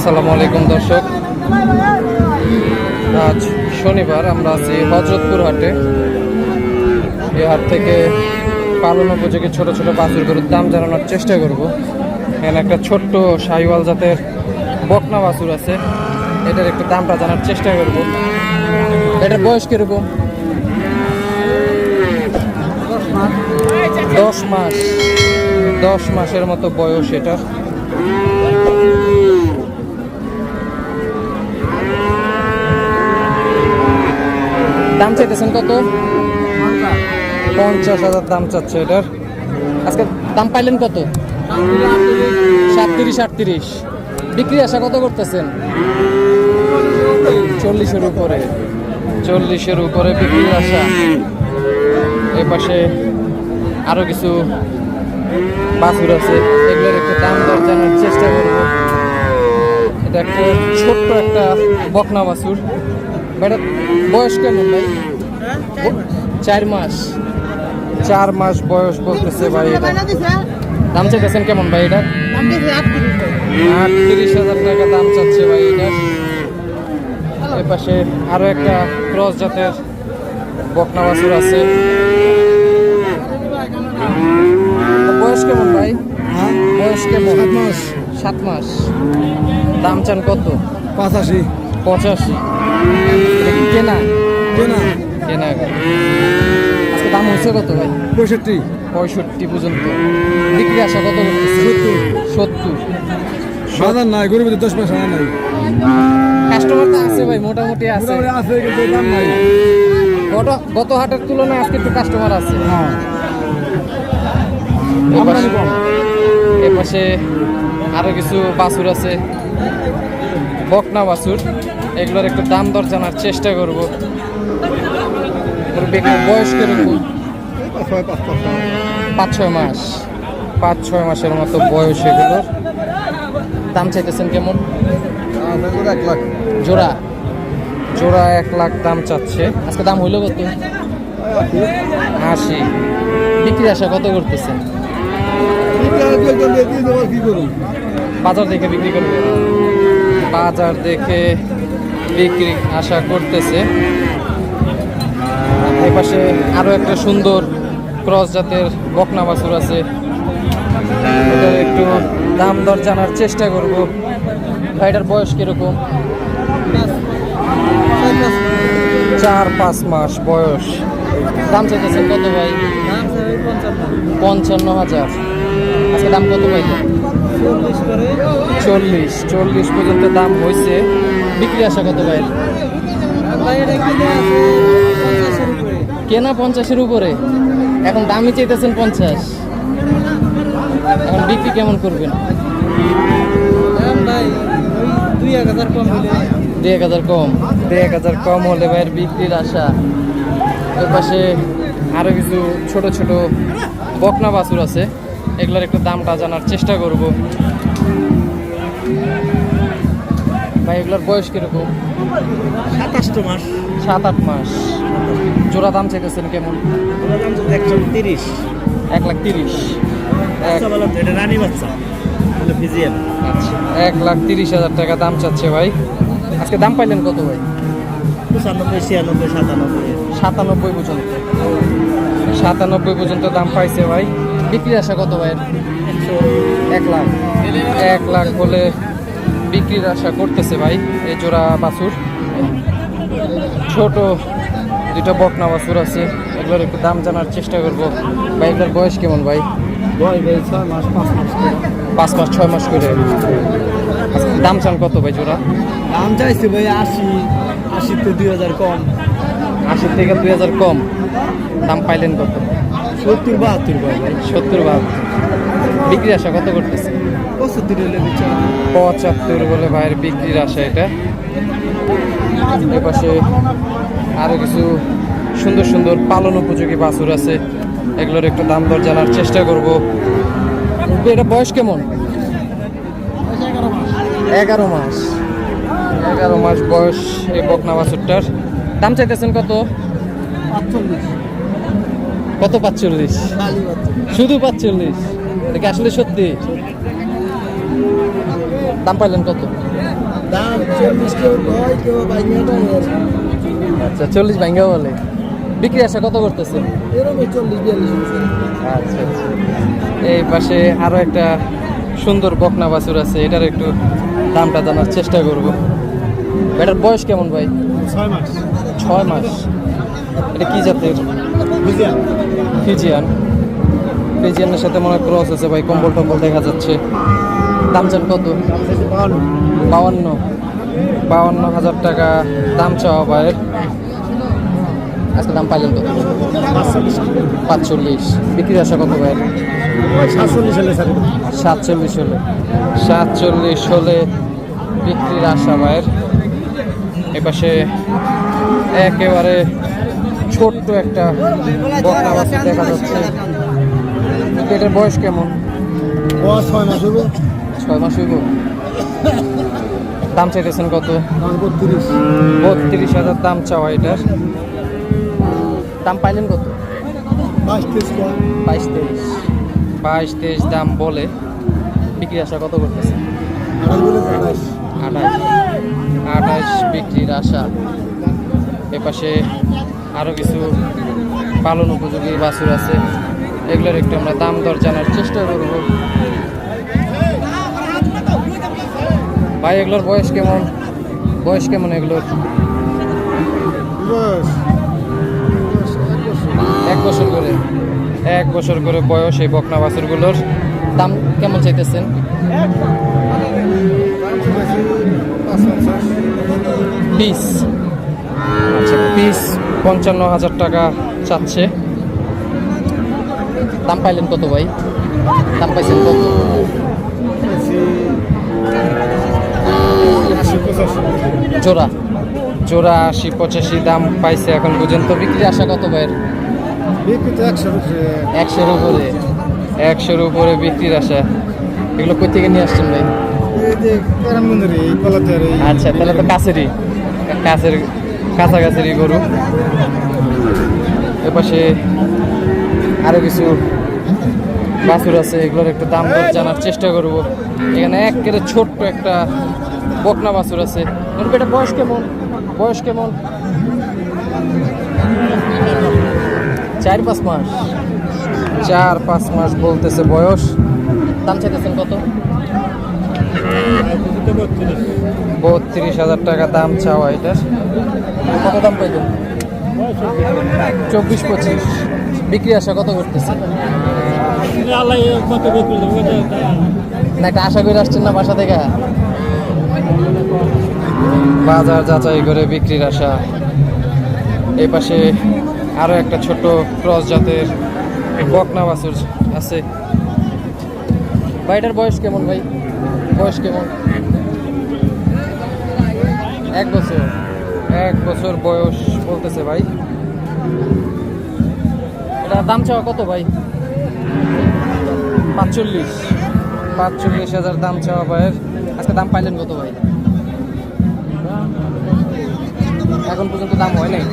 আসসালামু আলাইকুম, দর্শক। আজ শনিবার, আমরা আছি হজরতপুর হাটে। এই হাট থেকে পালন উপযোগী ছোট ছোট বাছুর গরুর দাম জানানোর চেষ্টা করব। এখানে একটা ছোট্ট শাহিওয়াল জাতের বকনা বাছুর আছে। এটার একটু দামটা জানার চেষ্টা করব। এটার বয়স কীরকম? দশ মাস। দশ মাসের মতো বয়স এটার দাম চাইতেছেন কত? পঞ্চাশ হাজার দাম চাচ্ছে এটার। আজকে দাম পাইলেন কত? সাতত্রিশ, আটত্রিশ। বিক্রি আশা কত করতেছেন? চল্লিশের উপরে। চল্লিশের উপরে বিক্রি আশা। এ পাশে আরও কিছু বাছুর আছে। এগুলোর একটু দাম দর জানার চেষ্টা করব। এটা একটা ছোট্ট একটা বকনা বাছুর। এটা বয়স কেমন ভাই? চার মাস। চার মাস বয়স বলতেছে ভাই এটা। দাম চাইতেছেন কেমন ভাই এটা? আটত্রিশ হাজার টাকা দাম চাচ্ছে ভাই এটার এর পাশে আরও একটা ক্রস জাতের বকনা বাছুর আছে বয়স কেমন ভাই বয়স কেমন সাত মাস সাত মাস। দাম চান কত? পঁচাশি। পঁচাশি। কেনা? কেনা। কেনা আজকে দাম হয়েছে কত ভাই? পঁয়ষট্টি। পঁয়ষট্টি পর্যন্ত। বিক্রি আসা কত সত্তর। সত্তর। বাজার নাই গরিবের দশ পয়সা নাই। কাস্টমার তো আছে ভাই মোটামুটি আছে। আছে কিন্তু দাম নাই। গত গত হাটের তুলনায় আজকে একটু কাস্টমার আছে। হ্যাঁ। এ আমদানি পাশে- কম। এ পাশে আরও কিছু বাছুর আছে। বকনা বাছুর। এগুলোর একটু দাম দর জানার চেষ্টা করব। বয়স পাঁচ ছয় মাস। পাঁচ ছয় মাসের মতো বয়স এগুলোর দাম চাইতেছেন কেমন? এক লাখ জোড়া। জোড়া এক লাখ দাম চাচ্ছে। আজকে দাম হইল কত? আশি। বিক্রি আশা কত করতেছেন? বাজার দেখে বিক্রি করবে। বাজার দেখে বিক্রি আশা করতেছে। এপাশে পাশে আরও একটা সুন্দর ক্রস জাতের বকনা বাছুর আছে। একটু দাম দর জানার চেষ্টা করব। ভাইটার বয়স কীরকম? চার পাঁচ মাস বয়স। দাম চাইতেছে কত ভাই? পঞ্চান্ন হাজার। আজকে দাম কত ভাই? চল্লিশ চল্লিশ পর্যন্ত দাম হয়েছে বিক্রি আসা কত ভাই কেনা পঞ্চাশের উপরে। এখন দামই চাইতেছেন পঞ্চাশ। এখন বিক্রি কেমন করবেন? দুই এক হাজার কম। দুই এক হাজার কম হলে ভাইয়ের বিক্রির আশা। ওই পাশে আরও কিছু ছোট ছোট বকনা বাছুর আছে। এগুলোর একটু দামটা জানার চেষ্টা করব। ভাই এগুলোর বয়স কীরকম? সাতাশটো মাস। সাত আট মাস। জোড়া দাম চাইতেছেন কেমন? ওটার দাম একশো তিরিশ। এক লাখ তিরিশ। এটা রানী বাচ্চা। ফিজিয়ান। আচ্ছা এক লাখ তিরিশ হাজার টাকা দাম চাচ্ছে ভাই। আজকে দাম পাইলেন কত ভাই? পঁচানব্বই ছিয়ানব্বই সাতানব্বই। সাতানব্বই পর্যন্ত। সাতানব্বই পর্যন্ত দাম পাইছে ভাই। বিক্রি আশা কত ভাই একশো এক লাখ। এক লাখ হলে বিক্রির আশা করতেছে ভাই এই জোড়া বাছুর। ছোট দুটো বকনা বাছুর আছে এগুলোর একটু দাম জানার চেষ্টা করব। ভাই এগুলোর বয়স কেমন ভাই? ভাই ভাই ছয় মাস পাঁচ মাস ছয় মাস করে। দাম চান কত ভাই জোড়া? দাম চাইছি ভাই আশি আশি তো দুই হাজার কম। আশির থেকে দুই হাজার কম। দাম পাইলেন কত? সত্তর বাহাত্তর সত্তর বাহাত্তর। বিক্রি আশা কত করতেছে? পঁচাত্তর হলে বিচার পঁচাত্তর বলে ভাইয়ের বিক্রির আশা এটা। এপাশে আরও কিছু সুন্দর সুন্দর পালন উপযোগী বাছুর আছে। এগুলোর একটু দাম দর জানার চেষ্টা করব। এটা বয়স কেমন? এগারো মাস। এগারো মাস বয়স এই বকনা বাছুরটার। দাম চাইতেছেন কত? কত পাঁচচল্লিশ? শুধু পাঁচচল্লিশ। এটা কি আসলে সত্যি? দাম পাইলেন কত? দাম চল্লিশ কেউ নয় কেউ আচ্ছা চল্লিশ ভাঙ্গা বলে। বিক্রি আসা কত করতেছে? আচ্ছা আচ্ছা। এই পাশে আরও একটা সুন্দর বকনা বাছুর আছে এটার একটু দামটা জানার চেষ্টা করব। এটার বয়স কেমন ভাই? ছয় মাস। ছয় মাস। এটা কি জাতের? ফিজিয়ান। ফিজিয়ানের সাথে মনে হয় ক্রস আছে ভাই কম্বল টম্বল দেখা যাচ্ছে। দাম চান কত? বাউান্ন। বাউান্ন হাজার টাকা দাম চাওয়া ভাইয়ের। আজকে দাম পাইলেন তো? পাঁচচল্লিশ। বিক্রির আশা কত ভাইয়ের? সাতচল্লিশ হলে সাতচল্লিশ হলে। সাতচল্লিশ হলে বিক্রির আশা ভাইয়ের। এপাশে একেবারে ছোট্ট একটা বকনা বাছুর দেখা যাচ্ছে। এটার বয়স কেমন? ছয় মাস হবে ছয় মাস হইব। দাম চাইতেছেন কত? বত্রিশ। বত্রিশ হাজার দাম চাওয়া এটার। দাম পাইলেন কত? বাইশ তেইশ বাইশ তেইশ। বাইশ তেইশ দাম বলে বিক্রি আশা কত করতেছে আড়াইশ আঠাশ। আঠাশ। বিক্রির আশা। এপাশে আরও কিছু পালন উপযোগী বাছুর আছে এগুলোর একটু আমরা দাম দর জানার চেষ্টা করব। ভাই এগুলোর বয়স কেমন? বয়স কেমন এগুলোর? এক বছর করে এক বছর করে বয়স এই বকনা বাছুরগুলোর। দাম কেমন চাইতেছেন? পিস পঞ্চান্ন হাজার টাকা চাচ্ছে। দাম পাইলেন কত ভাই? দাম পাইছেন কত? জোড়া। জোড়া আশি পঁচাশি দাম পাইছে এখন পর্যন্ত। বিক্রি আসা কত ভাইয়ের? তো একশোর উপরে। একশোর উপরে বিক্রির আসা এগুলো কই থেকে নিয়ে আসছেন ভাই? আচ্ছা তাহলে তো কাছেরই। কাছের কাছাকাছিরই গরু। এপাশে আরও কিছু বাছুর আছে, এগুলোর একটু দাম দর জানার চেষ্টা করব। এখানে একেবারে ছোট্ট একটা বকনা বাছুর আছে। এটা বয়স কেমন? বয়স কেমন? চার পাঁচ মাস। চার পাঁচ মাস বলতেছে বয়স। দাম চাইতেছেন কত? বত্রিশ হাজার টাকা দাম চাওয়া এটার। কত দাম পাইলেন চব্বিশ পঁচিশ। বিক্রি আসা কত করতেছে? না একটা আশা করে আসছেন না বাসা থেকে? বাজার যাচাই করে বিক্রির আশা। এই পাশে আরও একটা ছোট ক্রস জাতের বকনা বাছুর আছে। ভাইটার বয়স কেমন ভাই? বয়স কেমন? এক বছর। এক বছর বয়স বলতেছে ভাই। এটা দাম চাওয়া কত ভাই? পাঁচচল্লিশ। পাঁচচল্লিশ হাজার দাম চাওয়া ভাইয়ের। আজকে দাম পাইলেন কত ভাই? এখন পর্যন্ত দাম হয় নাই?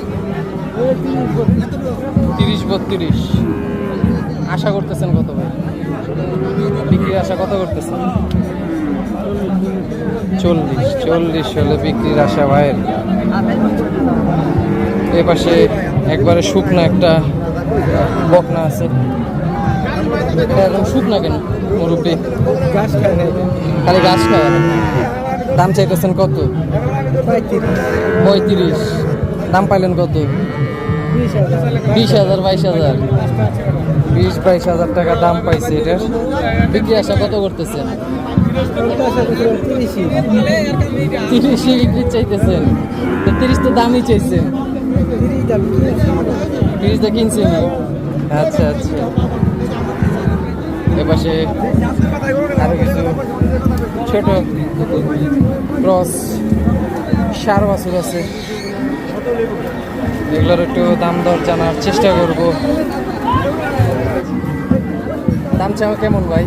তিরিশ বত্রিশ। আশা করতেছেন কত ভাই? বিক্রির আশা কত করতেছেন? চল্লিশ চল্লিশ হলে বিক্রির আশা ভাইয়ের। এ পাশে একবারে শুকনা একটা বকনা আছে। শুকনা কেন, মুরব্বী? খালি গাছ খায় দাম চাইতেছেন কত? পঁয়ত্রিশ। দাম পাইলেন কত? বিশ হাজার, বাইশ হাজার। বিশ, বাইশ হাজার টাকা দাম পাইছে এটার। বিক্রি আশা কত করতেছেন? তিরিশে বিক্রি চাইতেছেন। তিরিশ তো দামই চাইছেন তিরিশটা কিনছেন আচ্ছা আচ্ছা। এপাশে আরও কিছু ছোট ক্রস সার বাছুর আছে। এগুলোর একটু দাম দর জানার চেষ্টা করব। দাম চাও কেমন ভাই?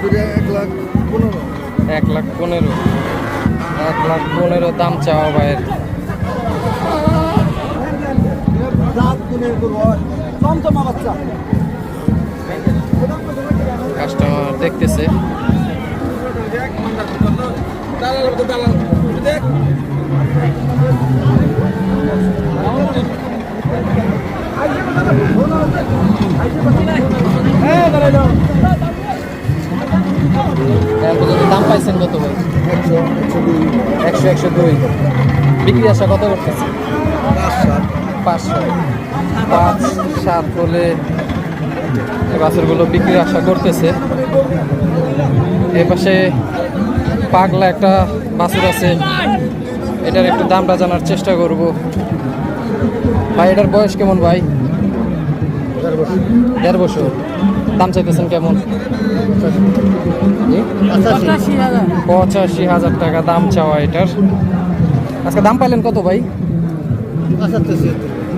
এক লাখ পনেরো। এক লাখ পনেরো। এক লাখ পনেরো দাম চাওয়া ভাইয়ের। কাস্টমার দেখতেছে। এখন পর্যন্ত দাম পাইছেন কত ভাই? একশো একশো দুই বিক্রি আসা কত করতেছে পাঁচশো পাঁচ সাত। এই বাছুরগুলো বিক্রির আশা করতেছে। এ পাশে পাগলা একটা বাছুর আছে। এটার একটু দামটা জানার চেষ্টা করব। ভাই এটার বয়স কেমন ভাই? দেড় বছর। দাম চাইতেছেন কেমন? পঁচাশি হাজার। টাকা দাম চাওয়া এটার। আজকে দাম পাইলেন কত ভাই?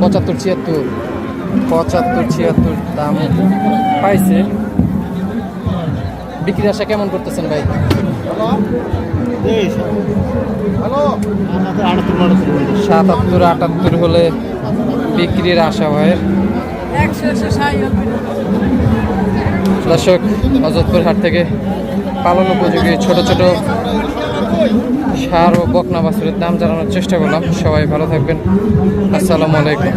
পঁচাত্তর ছিয়াত্তর। পঁচাত্তর ছিয়াত্তর। দাম পাইছে। বিক্রির আশা কেমন করতেছেন ভাই? সাতাত্তর আটাত্তর হলে বিক্রির আশা হয় দর্শক অযোধপুর হাট থেকে পালন উপযোগী ছোট ছোট সার ও বকনা বাছুরের দাম জানানোর চেষ্টা করলাম। সবাই ভালো থাকবেন। আসসালামু আলাইকুম।